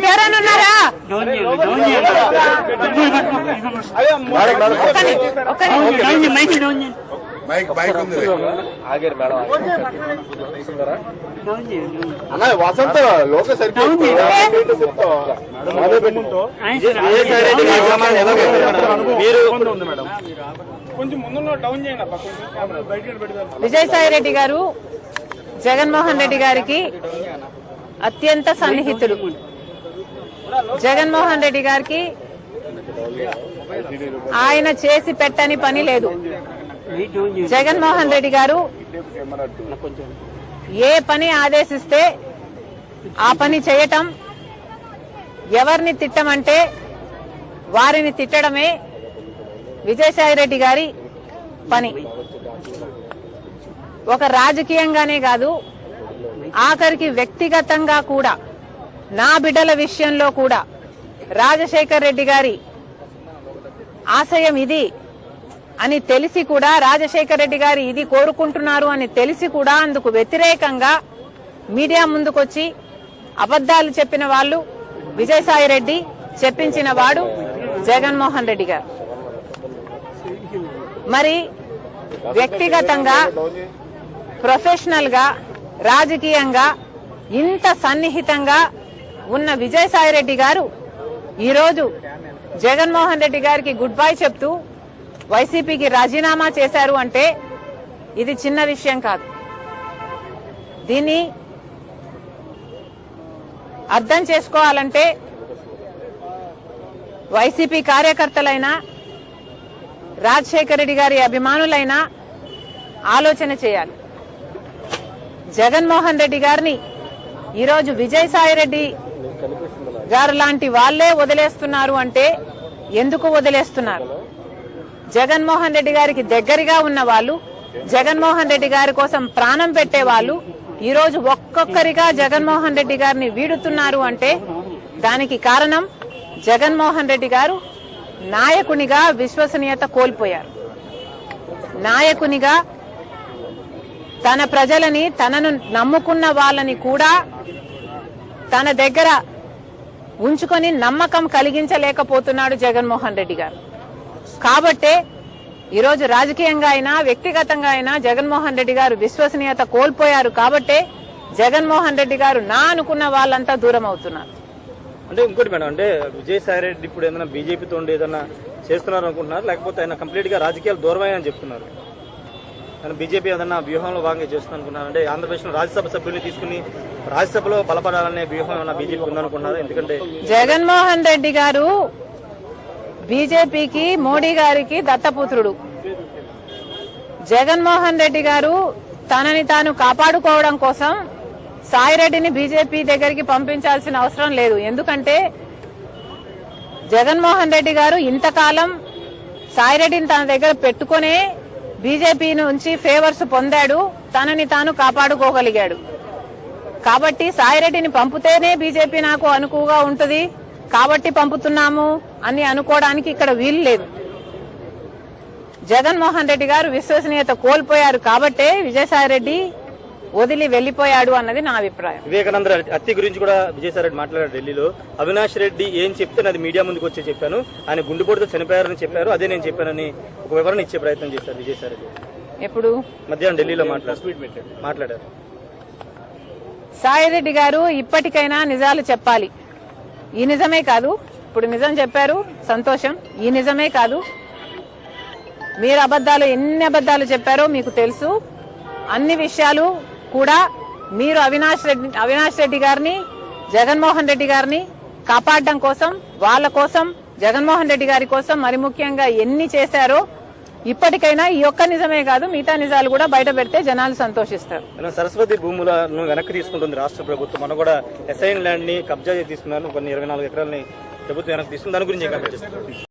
ఎవరైనా ఉన్నారా ఒక్క నిమిషం. మైక్ మైక్ ఉంది. అన్న వసంత లోక పెట్టారు? మీరు విజయసాయి రెడ్డి గారు జగన్మోహన్ రెడ్డి గారికి అత్యంత సన్నిహితుడు. జగన్మోహన్ రెడ్డి గారికి ఆయన చేసి పెట్టని పని లేదు. జగన్మోహన్ రెడ్డి గారు ఏ పని ఆదేశిస్తే ఆ పని చేయటం ఎవరిని తిట్టమంటే వారిని తిట్టడమే విజయసాయి రెడ్డి గారి పని. ఒక రాజకీయంగానే కాదు ఆఖరికి వ్యక్తిగతంగా కూడా నా బిడ్డల విషయంలో కూడా రాజశేఖర్ రెడ్డి గారి ఆశయం ఇది అని తెలిసి కూడా రాజశేఖర్ రెడ్డి గారు ఇది కోరుకుంటున్నారు అని తెలిసి కూడా అందుకు వ్యతిరేకంగా మీడియా ముందుకొచ్చి అబద్దాలు చెప్పిన వాళ్ళు విజయసాయి రెడ్డి చెప్పించిన వాడు జగన్మోహన్ రెడ్డి గారు. మరి వ్యక్తిగతంగా ప్రొఫెషనల్గా రాజకీయంగా ఇంత సన్నిహితంగా ఉన్న విజయసాయి రెడ్డి గారు ఈరోజు జగన్మోహన్ రెడ్డి గారికి గుడ్ బై చెప్తూ వైసీపీకి రాజీనామా చేశారు అంటే ఇది చిన్న విషయం కాదు. దీన్ని అర్థం చేసుకోవాలంటే వైసీపీ కార్యకర్తలైనా రాజశేఖర రెడ్డి గారి అభిమానులైనా ఆలోచన చేయాలి. జగన్మోహన్ రెడ్డి గారిని ఈరోజు విజయసాయి రెడ్డి గారు లాంటి వాళ్ళే వదిలేస్తున్నారు అంటే ఎందుకు వదిలేస్తున్నారు? జగన్మోహన్ రెడ్డి గారికి దగ్గరగా ఉన్న వాళ్ళు జగన్మోహన్ రెడ్డి గారి కోసం ప్రాణం పెట్టే వాళ్ళు ఈరోజు ఒక్కొక్కరిగా జగన్మోహన్ రెడ్డి గారిని వీడుతున్నారు అంటే దానికి కారణం జగన్మోహన్ రెడ్డి గారు నాయకునిగా విశ్వసనీయత కోల్పోయారు. నాయకునిగా తన ప్రజలని తనను నమ్ముకున్న వాళ్ళని కూడా తన దగ్గర ఉంచుకొని నమ్మకం కలిగించలేకపోతున్నాడు జగన్మోహన్ రెడ్డి గారు. కాబట్టే ఈరోజు రాజకీయంగా అయినా వ్యక్తిగతంగా అయినా జగన్మోహన్ రెడ్డి గారు విశ్వసనీయత కోల్పోయారు కాబట్టే జగన్మోహన్ రెడ్డి గారు నా అనుకున్న వాళ్ళంతా దూరం అవుతున్నారు. అంటే ఇంకోటి మేడం అంటే విజయసాయి రెడ్డి ఇప్పుడు ఏదైనా బీజేపీతో ఏదైనా చేస్తున్నారు అనుకుంటున్నారు లేకపోతే ఆయన కంప్లీట్గా రాజకీయాలు దూరమని చెప్తున్నారు. కానీ బీజేపీ ఏదన్నా వ్యూహంలో భాగంగా చేస్తుందనుకున్నారంటే ఆంధ్రప్రదేశ్లో అంటే ఆంధ్రప్రదేశ్ రాజ్యసభ సభ్యుల్ని తీసుకుని రాజ్యసభలో బలపడాలనే వ్యూహం ఏమన్నా బీజేపీ ఉందనుకున్నారా ఎందుకంటే జగన్మోహన్ రెడ్డి గారు బీజేపీకి మోడీ గారికి దత్తపుత్రుడు. జగన్మోహన్ రెడ్డి గారు తనని తాను కాపాడుకోవడం కోసం సాయిరెడ్డిని బీజేపీ దగ్గరికి పంపించాల్సిన అవసరం లేదు. ఎందుకంటే జగన్మోహన్ రెడ్డి గారు ఇంతకాలం సాయిరెడ్డిని తన దగ్గర పెట్టుకునే బీజేపీ నుంచి ఫేవర్స్ పొందాడు తనని తాను కాపాడుకోగలిగాడు. కాబట్టి సాయిరెడ్డిని పంపితేనే బీజేపీ నాకు అనుకువగా ఉంటుంది. కాబట్టి పంపుతున్నాము అని అనుకోవడానికి ఇక్కడ వీలు లేదు. జగన్మోహన్ రెడ్డి గారు విశ్వసనీయత కోల్పోయారు కాబట్టే విజయసాయి రెడ్డి వదిలి వెళ్ళిపోయాడు అన్నది నా అభిప్రాయం. వివేకానంద హత్య గురించి కూడా విజయసాయి రెడ్డి మాట్లాడారు ఢిల్లీలో. అవినాష్ రెడ్డి ఏం చెప్తే అది మీడియా ముందుకు వచ్చి చెప్పాను. ఆయన గుండెపోటుతో చనిపోయారని చెప్పారు. అదే నేను చెప్పానని ఒక వివరణ ఇచ్చే ప్రయత్నం చేశారు విజయసాయి రెడ్డి ఎప్పుడు? మధ్యాహ్నం ఢిల్లీలో మాట్లాడారు. మాట్లాడారు. సాయిరెడ్డి గారు ఇప్పటికైనా నిజాలు చెప్పాలి. ఈ నిజమే కాదు. ఇప్పుడు నిజం చెప్పారు. సంతోషం. ఈ నిజమే కాదు. మీరు అబద్ధాలు ఎన్ని అబద్ధాలు చెప్పారో మీకు తెలుసు. అన్ని విషయాలు కూడా మీరు అవినాష్ రెడ్డి అవినాష్ రెడ్డి గారిని జగన్మోహన్ రెడ్డి గారిని కాపాడడం కోసం వాళ్ళ కోసం జగన్మోహన్ రెడ్డి గారి కోసం మరి ముఖ్యంగా ఎన్ని చేశారో ఇప్పటికైనా ఈ ఒక్క నిజమే కాదు మిగతా నిజాలు కూడా బయట పెడితే జనాలు సంతోషిస్తారు. సరస్వతి భూములను వెనక్కి తీసుకుంటుంది రాష్ట్ర ప్రభుత్వం. మనం కూడా ఎస్ఐన్ ల్యాండ్ని కబ్జా చేసి తీసుకున్నారు. కొన్ని ఇరవై నాలుగు ఎకరాలని ప్రభుత్వం వెనక్కి తీసుకుని దాని గురించి